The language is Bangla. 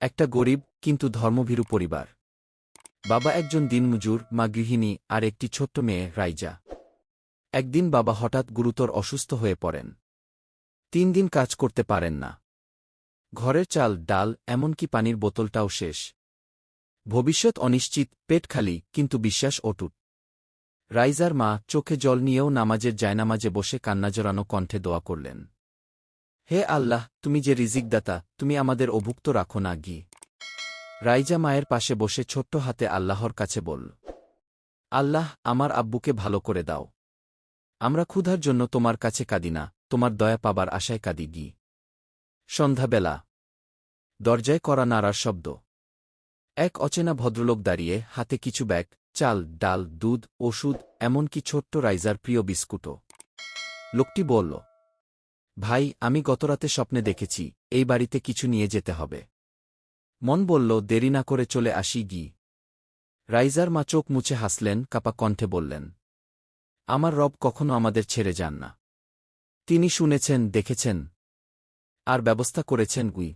একটা গরিব, কিন্তু ধর্মভীরু পরিবার। বাবা একজন দিনমজুর, মা গৃহিণী, আর একটি ছোট্ট মেয়ে, রাইজা। একদিন বাবা হঠাৎ গুরুতর অসুস্থ হয়ে পড়েন। তিন দিন কাজ করতে পারেন না। ঘরের চাল, ডাল, এমনকি পানির বোতলটাও শেষ। ভবিষ্যৎ অনিশ্চিত, পেট খালি, কিন্তু বিশ্বাস অটুট। রাইজার মা চোখে জল নিয়েও নামাজের জায়নামাজে বসে কান্না জড়ানো কণ্ঠে দোয়া করলেন। হে আল্লাহ, তুমি যে রিজিকদাতা, তুমি আমাদের অভুক্ত রাখো না গি। রাইজা মায়ের পাশে বসে ছোট্ট হাতে আল্লাহর কাছে বলল, আল্লাহ, আমার আব্বুকে ভালো করে দাও। আমরা ক্ষুধার জন্য তোমার কাছে কাঁদি না, তোমার দয়া পাবার আশায় কাঁদি গি। সন্ধ্যাবেলা, দরজায় করা নাড়ার শব্দ। এক অচেনা ভদ্রলোক দাঁড়িয়ে, হাতে কিছু ব্যাগ, চাল, ডাল, দুধ, ওষুধ, এমনকি ছোট্ট রাইজার প্রিয় বিস্কুটও। লোকটি বলল ভাই, আমি গতরাতে স্বপ্নে দেখেছি, এই বাড়িতে কিছু নিয়ে যেতে হবে। মন বলল, দেরি না করে চলে আসি গি রাইজার মা চোখ মুছে হাসলেন, কাপা কণ্ঠে বললেন, আমার রব কখনো আমাদের ছেড়ে যান না। তিনি শুনেছেন, দেখেছেন, আর ব্যবস্থা করেছেন গুই।